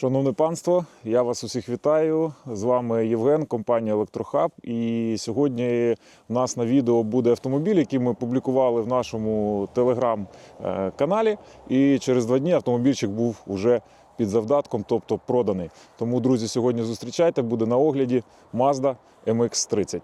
Шановне панство, я вас усіх вітаю. З вами Євген, компанія Електрохаб. І сьогодні у нас на відео буде автомобіль, який ми публікували в нашому телеграм-каналі. І через два дні автомобільчик був уже під завдатком, тобто проданий. Тому, друзі, сьогодні зустрічайте, буде на огляді Mazda MX-30.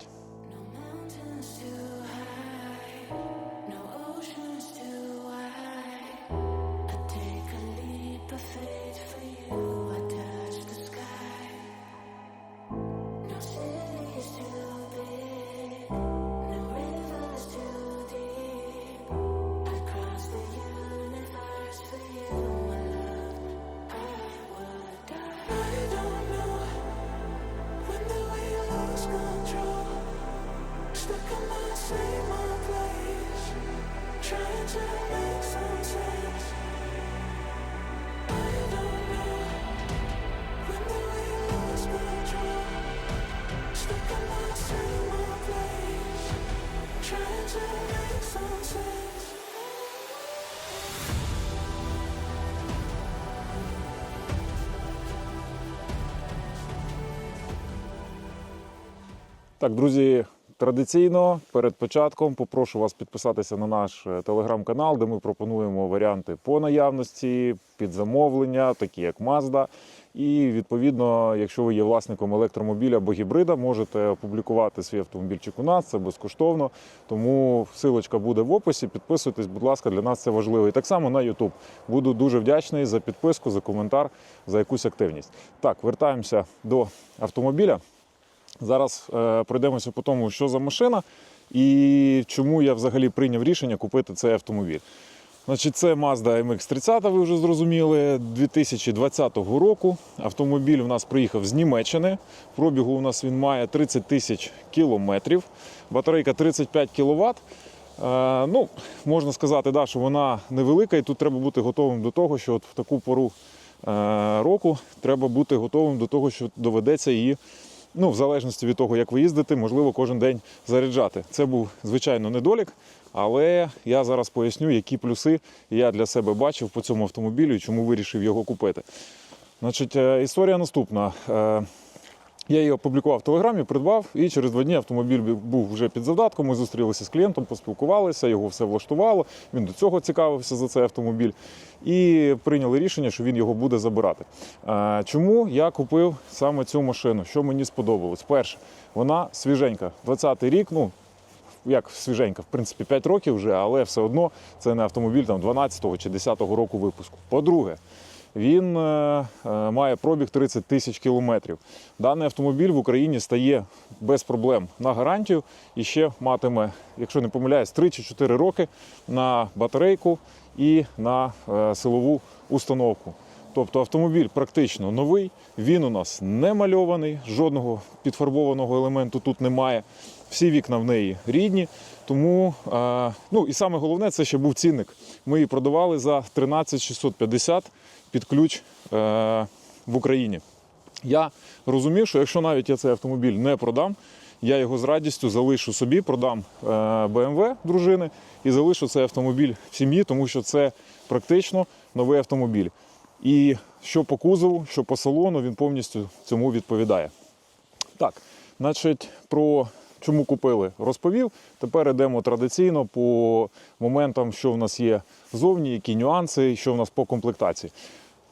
Так, друзі, традиційно перед початком попрошу вас підписатися на наш е, телеграм-канал, де ми пропонуємо варіанти по наявності, під замовлення, такі як Mazda. І відповідно, якщо ви є власником електромобіля або гібрида, можете опублікувати свій автомобільчик у нас, це безкоштовно. Тому силочка буде в описі. Підписуйтесь, будь ласка, для нас це важливо. І так само на YouTube. Буду дуже вдячний за підписку, за коментар, за якусь активність. Так, вертаємося до автомобіля. Зараз е, пройдемося по тому, що за машина і чому я взагалі прийняв рішення купити цей автомобіль. Значить, це Mazda MX-30, ви вже зрозуміли, 2020 року. Автомобіль у нас приїхав з Німеччини. Пробігу у нас він має 30 тисяч кілометрів. Батарейка 35 кВт. Е, ну, можна сказати, да, що вона невелика, і тут треба бути готовим до того, що от в таку пору е, року треба бути готовим до того, що доведеться її ну, в залежності від того, як ви їздите, можливо, кожен день заряджати. Це був, звичайно, недолік, але я зараз поясню, які плюси я для себе бачив по цьому автомобілю і чому вирішив його купити. Значить, е, історія наступна. Я її опублікував в Телеграмі, придбав, і через два дні автомобіль був вже під завдатком. Ми зустрілися з клієнтом, поспілкувалися, його все влаштувало. Він до цього цікавився за цей автомобіль. І прийняли рішення, що він його буде забирати. Е, Чому я купив саме цю машину? Що мені сподобалось? Перше, вона свіженька. 20-й рік, ну як свіженька, в принципі, 5 років вже, але все одно це не автомобіль там 12-го чи 10-го року випуску. По-друге, він е, е, має пробіг 30 тисяч кілометрів. Даний автомобіль в Україні стає без проблем на гарантію і ще матиме, якщо не помиляюсь, 3 чи 4 роки на батарейку і на е, силову установку. Тобто автомобіль практично новий, він у нас не мальований, жодного підфарбованого елементу тут немає. Всі вікна в неї рідні. Тому, е, ну і саме головне, це ще був цінник. Ми її продавали за 13 650 під ключ е, в Україні. Я розумів, що якщо навіть я цей автомобіль не продам, я його з радістю залишу собі, продам е, BMW дружини і залишу цей автомобіль в сім'ї, тому що це практично новий автомобіль. І що по кузову, що по салону, він повністю цьому відповідає. Так, значить, про чому купили, розповів. Тепер йдемо традиційно по моментам, що в нас є зовні, які нюанси, що в нас по комплектації.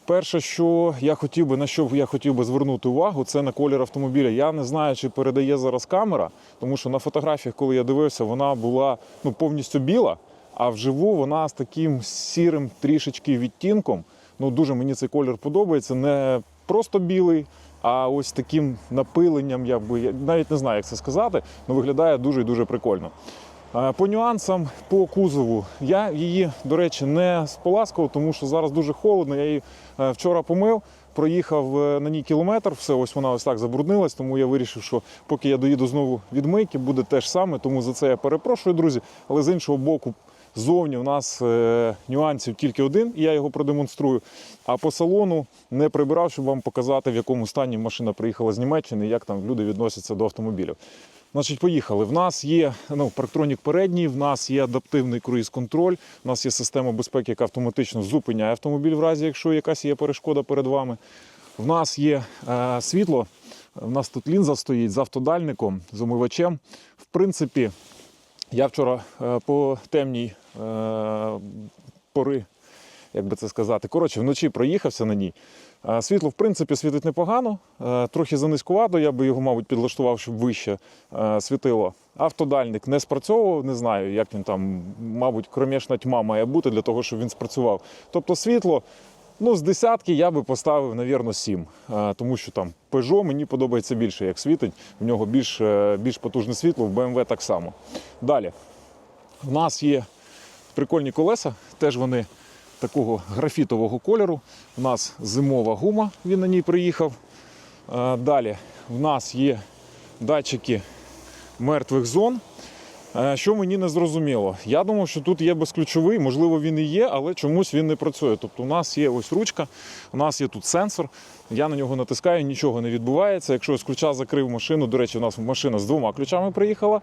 Перше, що я хотів би на що я хотів би звернути увагу, це на колір автомобіля. Я не знаю, чи передає зараз камера, тому що на фотографіях, коли я дивився, вона була ну, повністю біла, а вживу вона з таким сірим трішечки відтінком. Ну, дуже мені цей колір подобається. Не просто білий, а ось таким напиленням, я би я навіть не знаю, як це сказати, але виглядає дуже і дуже прикольно. По нюансам по кузову я її, до речі, не споласкував, тому що зараз дуже холодно. Я її е, вчора помив, проїхав е, на ній кілометр, все, ось вона ось так забруднилась, тому я вирішив, що поки я доїду знову від мийки, буде те ж саме, тому за це я перепрошую, друзі. Але з іншого боку, Зовні у нас е, нюансів тільки один, і я його продемонструю. А по салону не прибирав, щоб вам показати, в якому стані машина приїхала з Німеччини, як там люди відносяться до автомобілів. Значить, поїхали. В нас є ну, парктронік передній, в нас є адаптивний круїз-контроль, в нас є система безпеки, яка автоматично зупиняє автомобіль в разі, якщо якась є перешкода перед вами. В нас є е, світло, в нас тут лінза стоїть з автодальником, з омивачем. В принципі, я вчора е, по темній е, пори, як би це сказати, коротше, вночі проїхався на ній. Е, Світло, в принципі, світить непогано, трохи занизькувато, я би його, мабуть, підлаштував, щоб вище світило. Автодальник не спрацьовував, не знаю, як він там, мабуть, кромішна тьма має бути для того, щоб він спрацював. Тобто світло, ну, з десятки я би поставив, навірно, сім. Тому що там Peugeot мені подобається більше, як світить. В нього більш, е, більш потужне світло, в BMW так само. Далі. В нас є прикольні колеса, теж вони такого графітового кольору. У нас зимова гума, він на ній приїхав. Е, Далі в нас є датчики мертвих зон. Е, Що мені не зрозуміло. Я думав, що тут є безключовий, можливо, він і є, але чомусь він не працює. Тобто у нас є ось ручка, у нас є тут сенсор. Я на нього натискаю, нічого не відбувається. Якщо з ключа закрив машину, до речі, у нас машина з двома ключами приїхала. Е,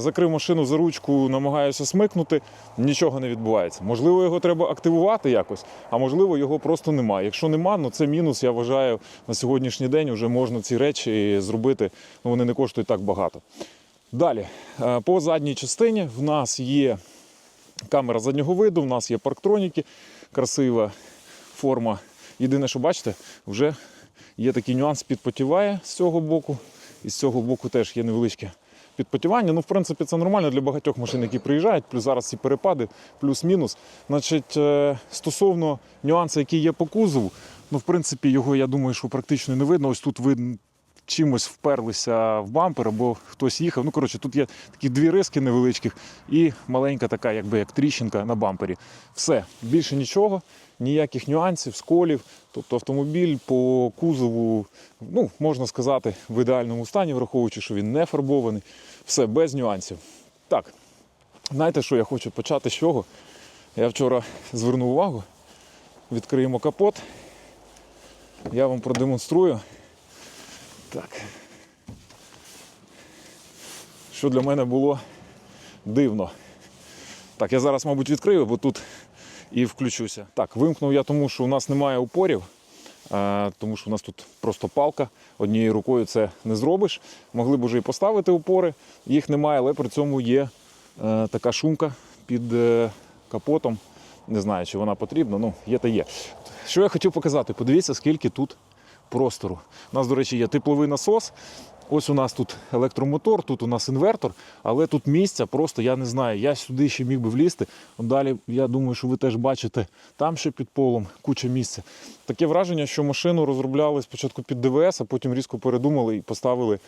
Закрив машину за ручку, намагаюся смикнути, нічого не відбувається. Можливо, його треба активувати якось, а можливо, його просто немає. Якщо нема, ну це мінус, я вважаю, на сьогоднішній день вже можна ці речі зробити, ну вони не коштують так багато. Далі, е, по задній частині в нас є камера заднього виду, в нас є парктроніки, красива форма. Єдине, що бачите, вже є такий нюанс, підпотіває з цього боку, і з цього боку теж є невеличке підпотівання. Ну, в принципі, це нормально для багатьох машин, які приїжджають, плюс зараз ці перепади, плюс-мінус. Значить, е, стосовно нюансу, який є по кузову, ну, в принципі, його, я думаю, що практично не видно. Ось тут видно чимось вперлися в бампер або хтось їхав. Ну, коротше, тут є такі дві риски невеличких і маленька така, якби як тріщинка на бампері. Все, більше нічого, ніяких нюансів, сколів. Тобто автомобіль по кузову, ну, можна сказати, в ідеальному стані, враховуючи, що він не фарбований. Все, без нюансів. Так, знаєте, що я хочу почати з чого? Я вчора звернув увагу, відкриємо капот. Я вам продемонструю. Так. Що для мене було дивно. Так, я зараз, мабуть, відкрию, бо тут і включуся. Так, вимкнув я тому, що у нас немає упорів, тому що у нас тут просто палка. Однією рукою це не зробиш. Могли б уже і поставити упори, їх немає, але при цьому є е, така шумка під е, капотом. Не знаю, чи вона потрібна, ну є та є. Що я хотів показати? Подивіться, скільки тут простору. У нас, до речі, є тепловий насос. Ось у нас тут електромотор, тут у нас інвертор, але тут місця просто я не знаю. Я сюди ще міг би влізти. Далі я думаю, що ви теж бачите, там ще під полом куча місця. Таке враження, що машину розробляли спочатку під ДВС, а потім різко передумали і поставили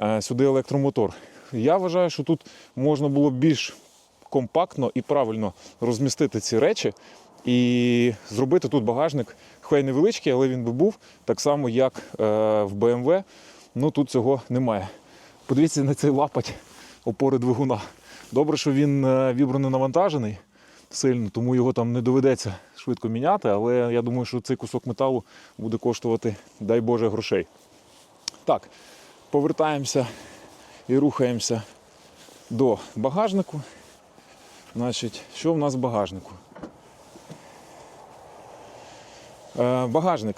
е, сюди електромотор. Я вважаю, що тут можна було більш компактно і правильно розмістити ці речі і зробити тут багажник, хай невеличкий, але він би був так само, як е, в BMW. Ну тут цього немає. Подивіться на цей лапать опори двигуна. Добре, що він е, вібрано навантажений сильно, тому його там не доведеться швидко міняти, але я думаю, що цей кусок металу буде коштувати, дай Боже, грошей. Так, повертаємося і рухаємося до багажнику. Значить, що в нас в багажнику? Е, багажник.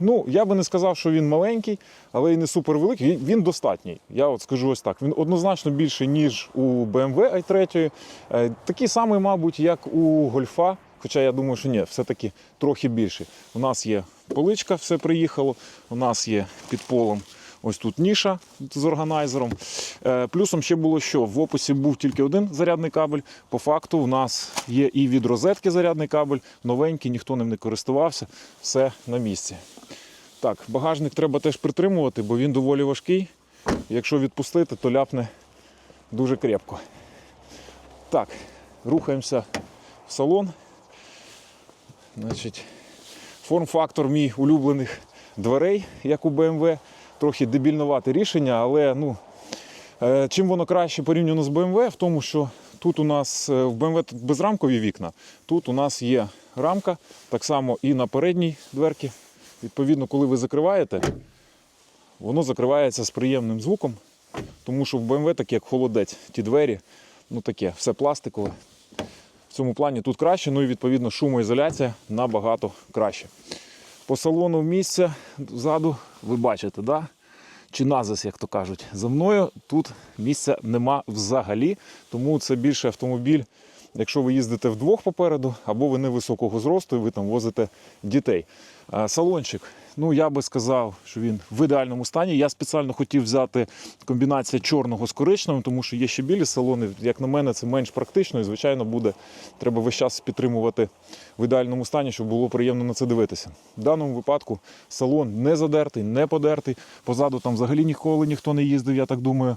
Ну, я би не сказав, що він маленький, але і не супервеликий. Він, достатній. Я от скажу ось так. Він однозначно більший, ніж у BMW i3. Е, такий самий, мабуть, як у Гольфа. Хоча я думаю, що ні, все-таки трохи більший. У нас є поличка, все приїхало. У нас є під полом ось тут ніша з органайзером. Е, Плюсом ще було що в описі був тільки один зарядний кабель. По факту, у нас є і від розетки зарядний кабель, новенький, ніхто ним не користувався, все на місці. Так, багажник треба теж притримувати, бо він доволі важкий. Якщо відпустити, то ляпне дуже крепко. Так, рухаємося в салон. Значить, форм-фактор мій улюблених дверей, як у BMW. Трохи дебільновате рішення, але ну, е, чим воно краще порівняно з BMW, в тому, що тут у нас е, в BMW безрамкові вікна, тут у нас є рамка, так само і на передній дверці. Відповідно, коли ви закриваєте, воно закривається з приємним звуком, тому що в BMW таке як холодець, ті двері, ну таке, все пластикове. В цьому плані тут краще, ну і відповідно шумоізоляція набагато краще. По салону місця ззаду, ви бачите, да? чи назис, як то кажуть. За мною тут місця нема взагалі, тому це більше автомобіль, якщо ви їздите вдвох попереду, або ви не високого зросту і ви там возите дітей. Салончик, ну я би сказав, що він в ідеальному стані. Я спеціально хотів взяти комбінацію чорного з коричневим, тому що є ще білі салони. Як на мене, це менш практично і, звичайно, буде треба весь час підтримувати в ідеальному стані, щоб було приємно на це дивитися. В даному випадку салон не задертий, не подертий. Позаду там взагалі ніколи ніхто не їздив, я так думаю.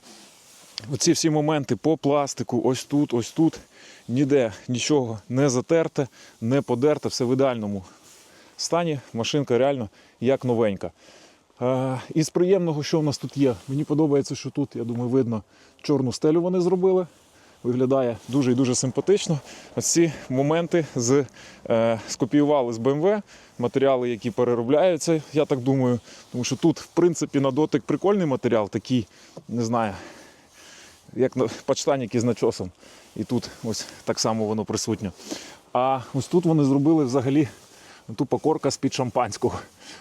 Оці всі моменти по пластику, ось тут, ось тут, ніде нічого не затерте, не подерте, все в ідеальному стані. Машинка реально як новенька. Із приємного, що в нас тут є, мені подобається, що тут, я думаю, видно, чорну стелю вони зробили. Виглядає дуже і дуже симпатично. Ось ці моменти з, е, скопіювали з BMW, матеріали, які переробляються, я так думаю. Тому що тут, в принципі, на дотик прикольний матеріал, такий, не знаю, як подштанники з начосом. І тут ось так само воно присутнє. А ось тут вони зробили взагалі тупо корка з-під шампанського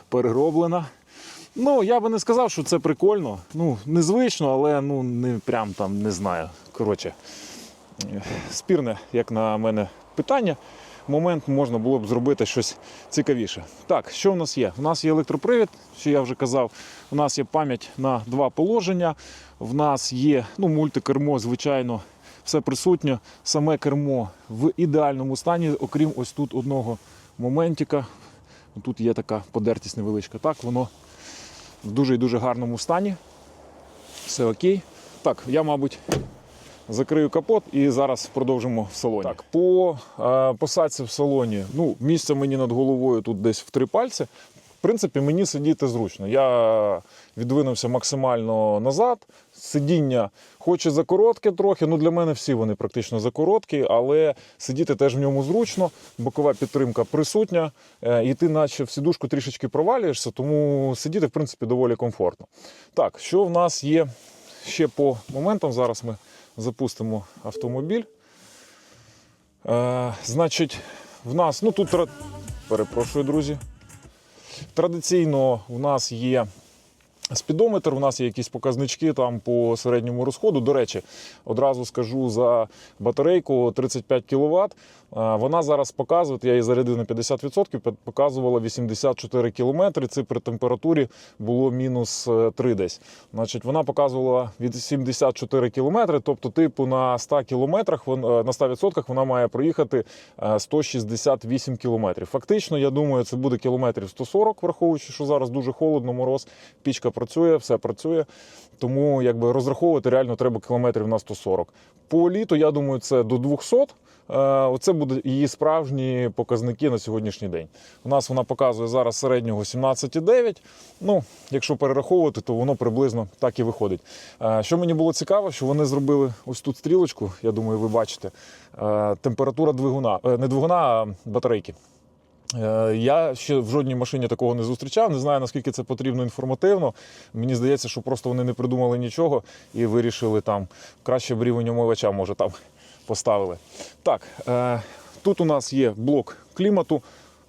перероблена. Ну, я би не сказав, що це прикольно. Ну, незвично, але ну не прям там не знаю. Коротше, спірне, як на мене, питання. Момент можна було б зробити щось цікавіше. Так, що в нас є? У нас є електропривід, що я вже казав. У нас є пам'ять на два положення. В нас є ну, мультикермо, звичайно, все присутнє. Саме кермо в ідеальному стані, окрім ось тут одного моментика. Тут є така подертість невеличка. Так, воно в дуже і дуже гарному стані. Все окей. Так, я, мабуть, закрию капот і зараз продовжимо в салоні. Так, по е, посадці в салоні. Ну, місце мені над головою тут десь в три пальці. В принципі, мені сидіти зручно. Я відвинувся максимально назад. Сидіння, хоч і закоротке трохи, ну для мене всі вони практично закороткі, але сидіти теж в ньому зручно, бокова підтримка присутня, е, і ти наче в сідушку трішечки провалюєшся, тому сидіти, в принципі, доволі комфортно. Так, що в нас є ще по моментам? Зараз ми запустимо автомобіль. Е, значить, в нас, ну тут перепрошую, друзі. Традиційно у нас є спідометр, у нас є якісь показнички там по середньому розходу. До речі, одразу скажу за батарейку 35 кВт. Вона зараз показує, я її зарядив на 50%, пе- показувала 84 км. Це при температурі було мінус е, 3 десь. Значить, вона показувала від 74 км, тобто, типу, на 100 км, на 100% вона має проїхати е, 168 км. Фактично, я думаю, це буде кілометрів 140, враховуючи, що зараз дуже холодно, мороз, пічка працює, все працює. Тому якби розраховувати реально треба кілометрів на 140. По літу, я думаю, це до 200. Е, Оце буде її справжні показники на сьогоднішній день. У нас вона показує зараз середнього 17,9. Ну, якщо перераховувати, то воно приблизно так і виходить. Е, Що мені було цікаво, що вони зробили ось тут стрілочку, я думаю, ви бачите. Е, Температура двигуна, е, не двигуна, а батарейки. Е, Я ще в жодній машині такого не зустрічав. Не знаю наскільки це потрібно інформативно. Мені здається, що просто вони не придумали нічого і вирішили там краще б рівень омивача, може там поставили. Так, е, тут у нас є блок клімату.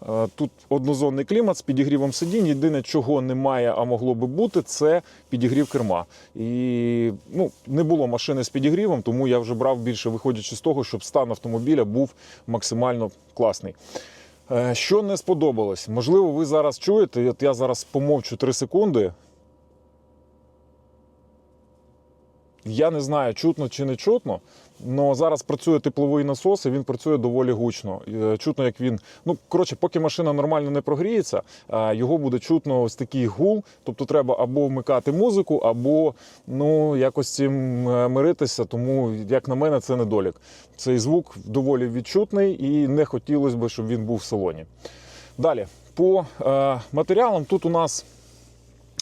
Е, Тут однозонний клімат з підігрівом сидінь. Єдине, чого немає, а могло би бути, це підігрів керма. І ну, не було машини з підігрівом, тому я вже брав більше, виходячи з того, щоб стан автомобіля був максимально класний. Е, Що не сподобалось? Можливо, ви зараз чуєте, от я зараз помовчу 3 секунди. Я не знаю, чутно чи не чутно, але зараз працює тепловий насос, і він працює доволі гучно. Е, Чутно, як він. Ну, коротше, поки машина нормально не прогріється, е, його буде чутно ось такий гул. Тобто треба або вмикати музику, або ну, якось цим е, миритися. Тому, як на мене, це недолік. Цей звук доволі відчутний і не хотілося б, щоб він був в салоні. Далі, по матеріалам тут у нас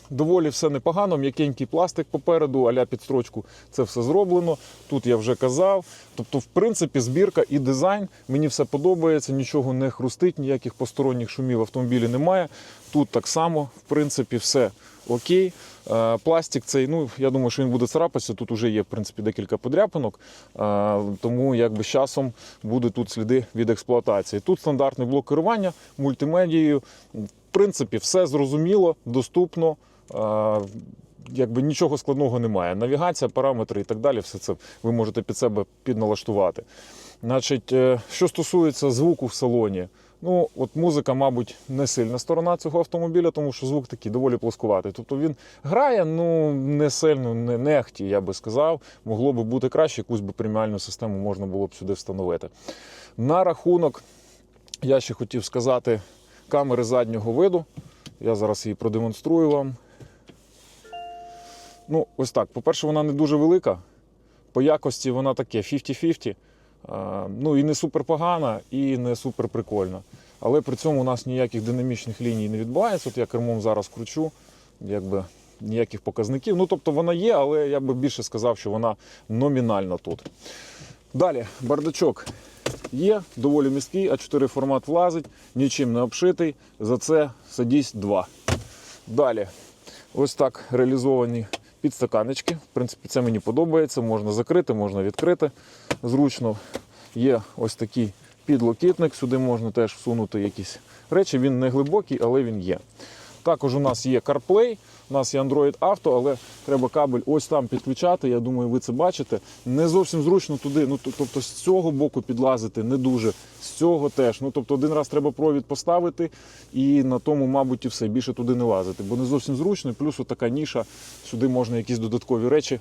доволі все непогано, м'якенький пластик попереду, аля під строчку, це все зроблено. Тут я вже казав. Тобто, в принципі, збірка і дизайн мені все подобається, нічого не хрустить, ніяких посторонніх шумів в автомобілі немає. Тут так само, в принципі, все окей. Е, Пластик цей, ну я думаю, що він буде царапатися. Тут вже є в принципі декілька подряпинок, е, тому якби з часом будуть тут сліди від експлуатації. Тут стандартний блок керування мультимедією. принципі, все зрозуміло, доступно. Якби нічого складного немає. Навігація, параметри і так далі, все це ви можете під себе підналаштувати. Значить, е, що стосується звуку в салоні, ну от музика, мабуть, не сильна сторона цього автомобіля, тому що звук такий доволі плоскуватий. Тобто він грає, ну не сильно, не нехті, я би сказав. Могло би бути краще, якусь би преміальну систему можна було б сюди встановити. На рахунок, я ще хотів сказати, камери заднього виду. Я зараз її продемонструю вам. Ну, ось так. По-перше, вона не дуже велика. По якості вона таке 50-50. Ну і не супер погана, і не супер прикольна. Але при цьому у нас ніяких динамічних ліній не відбувається. От я кермом зараз кручу, якби ніяких показників. Ну, тобто вона є, але я би більше сказав, що вона номінальна тут. Далі, бардачок є, доволі міський, А4 формат влазить, нічим не обшитий. За це садісь 2. Далі, ось так реалізовані підстаканечки. В принципі, це мені подобається. Можна закрити, можна відкрити. Зручно. Є ось такий підлокітник. Сюди можна теж всунути якісь речі. Він не глибокий, але він є. Також у нас є CarPlay, у нас є Android Auto, але треба кабель ось там підключати. Я думаю, ви це бачите. Не зовсім зручно туди. Ну, тобто з цього боку підлазити не дуже, з цього теж. Ну, тобто один раз треба провід поставити і на тому, мабуть, і все. Більше туди не лазити, бо не зовсім зручно. Плюс така ніша, сюди можна якісь додаткові речі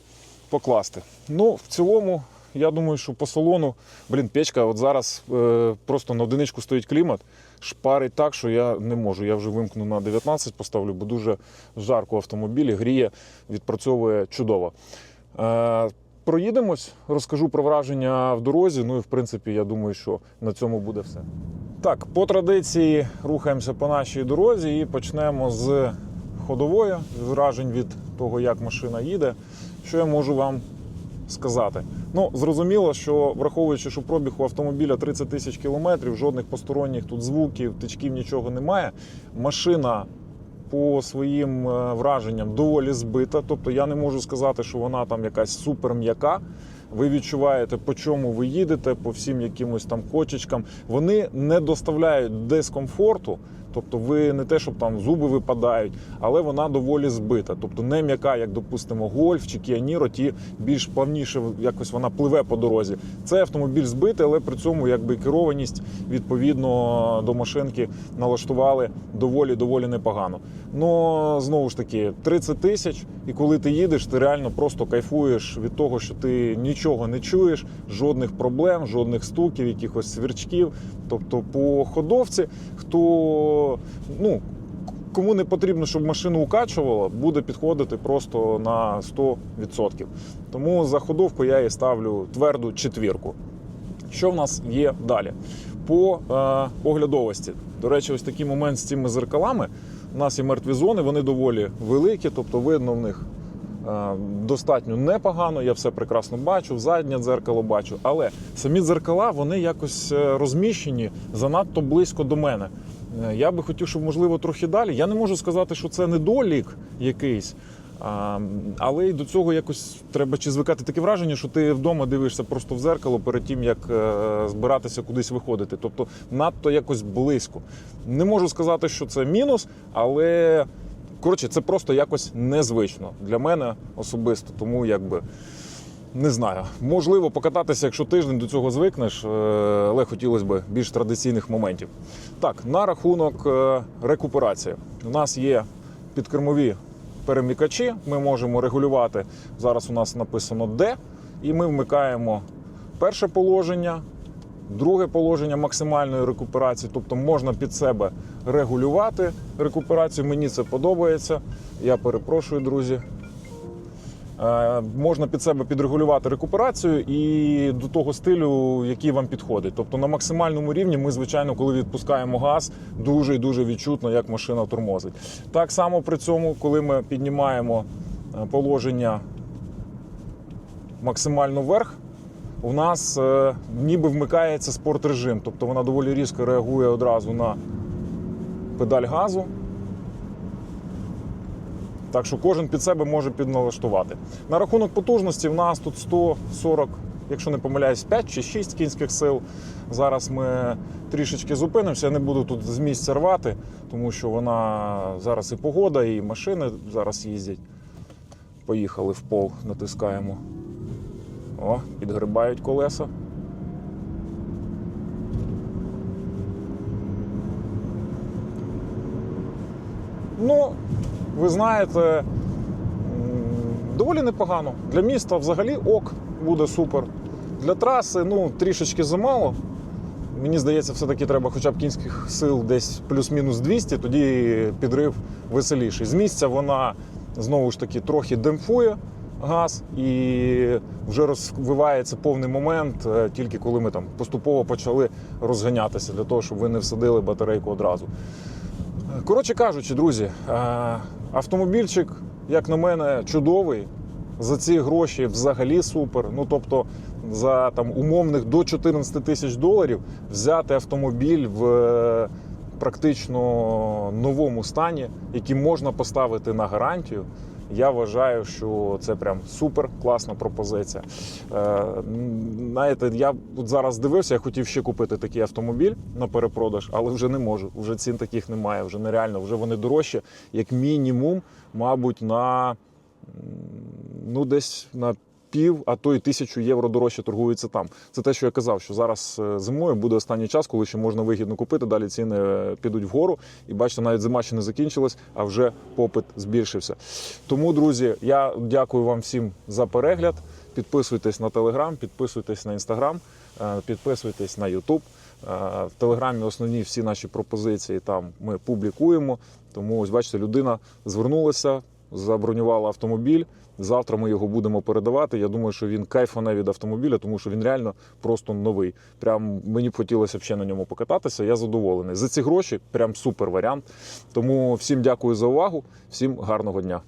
покласти. Ну, в цілому, я думаю, що по салону, блін, печка, от зараз е, просто на одиничку стоїть клімат, шпарить так, що я не можу. Я вже вимкну на 19, поставлю, бо дуже жарко в автомобілі, гріє, відпрацьовує чудово. Е, проїдемось, розкажу про враження в дорозі. Ну і в принципі, я думаю, що на цьому буде все. Так, по традиції рухаємося по нашій дорозі і почнемо з ходової, з вражень від того, як машина їде. Що я можу вам сказати? Ну, зрозуміло, що враховуючи, що пробіг у автомобіля 30 тисяч кілометрів, жодних посторонніх тут звуків, тичків, нічого немає. Машина по своїм е, враженням доволі збита. Тобто я не можу сказати, що вона там якась супер м'яка. Ви відчуваєте, по чому ви їдете, по всім якимось там кочечкам. Вони не доставляють дискомфорту. Тобто ви не те, щоб там зуби випадають, але вона доволі збита. Тобто не м'яка, як допустимо, гольф чи Кіаніро, ті більш плавніше якось вона пливе по дорозі. Це автомобіль збитий, але при цьому якби керованість відповідно до машинки налаштували доволі доволі непогано. Ну знову ж таки, 30 тисяч, і коли ти їдеш, ти реально просто кайфуєш від того, що ти нічого не чуєш, жодних проблем, жодних стуків, якихось свірчків. Тобто, по ходовці, хто ну. Кому не потрібно, щоб машину укачувало, буде підходити просто на 100%. Тому за ходовку я і ставлю тверду четвірку. Що в нас є далі? По е, оглядовості. До речі, ось такий момент з цими зеркалами. У нас є мертві зони, вони доволі великі, тобто видно в них е, достатньо непогано. Я все прекрасно бачу, заднє дзеркало бачу. Але самі дзеркала вони якось е, розміщені занадто близько до мене. Е, Я би хотів, щоб можливо трохи далі. Я не можу сказати, що це недолік якийсь. А, але й до цього якось треба чи звикати таке враження, що ти вдома дивишся просто в зеркало перед тим, як е, збиратися кудись виходити. Тобто надто якось близько. Не можу сказати, що це мінус, але коротше, це просто якось незвично для мене особисто. Тому якби. Не знаю, можливо покататися, якщо тиждень до цього звикнеш, е, але хотілося б більш традиційних моментів. Так, на рахунок е, рекуперації. У нас є підкермові перемикачі, ми можемо регулювати. Зараз у нас написано D, і ми вмикаємо перше положення, друге положення максимальної рекуперації. Тобто можна під себе регулювати рекуперацію. Мені це подобається. Я перепрошую, друзі. Е, Можна під себе підрегулювати рекуперацію і до того стилю, який вам підходить. Тобто на максимальному рівні ми, звичайно, коли відпускаємо газ, дуже і дуже відчутно, як машина тормозить. Так само при цьому, коли ми піднімаємо е, положення максимально вверх, у нас е, ніби вмикається спорт режим, тобто вона доволі різко реагує одразу на педаль газу. Так що кожен під себе може підналаштувати. На рахунок потужності в нас тут 140 якщо не помиляюсь, 5 чи 6 кінських сил. Зараз ми трішечки зупинимося. Я не буду тут з місця рвати, тому що вона зараз і погода, і машини зараз їздять. Поїхали в пол, натискаємо. О, підгрибають колеса. Ну, ви знаєте, доволі непогано. Для міста взагалі ок буде супер. Для траси, ну, трішечки замало. Мені здається, все-таки треба хоча б кінських сил десь плюс-мінус 200, тоді підрив веселіший. З місця вона знову ж таки трохи демпфує газ і вже розвивається повний момент, е, тільки коли ми там поступово почали розганятися для того, щоб ви не всадили батарейку одразу. Коротше кажучи, друзі, е, автомобільчик, як на мене, чудовий. За ці гроші взагалі супер. Ну тобто, за там умовних до 14 тисяч доларів взяти автомобіль в е, практично новому стані, який можна поставити на гарантію. Я вважаю, що це прям супер класна пропозиція. Е, знаєте, я зараз дивився, я хотів ще купити такий автомобіль на перепродаж, але вже не можу. Вже цін таких немає, вже нереально. Вже вони дорожчі, як мінімум, мабуть, на ну десь на пів, а то й тисячу євро дорожче торгується там. Це те, що я казав, що зараз е, зимою буде останній час, коли ще можна вигідно купити. Далі ціни е, підуть вгору. І бачите, навіть зима ще не закінчилась, а вже попит збільшився. Тому, друзі, я дякую вам всім за перегляд. Підписуйтесь на телеграм, підписуйтесь на інстаграм, е, підписуйтесь на Ютуб. В телеграмі основні всі наші пропозиції там ми публікуємо. Тому ось бачите, людина звернулася, забронювала автомобіль. Завтра ми його будемо передавати. Я думаю, що він кайфане від автомобіля, тому що він реально просто новий. Прям мені б хотілося ще на ньому покататися. Я задоволений. За ці гроші прям супер варіант. Тому всім дякую за увагу, всім гарного дня.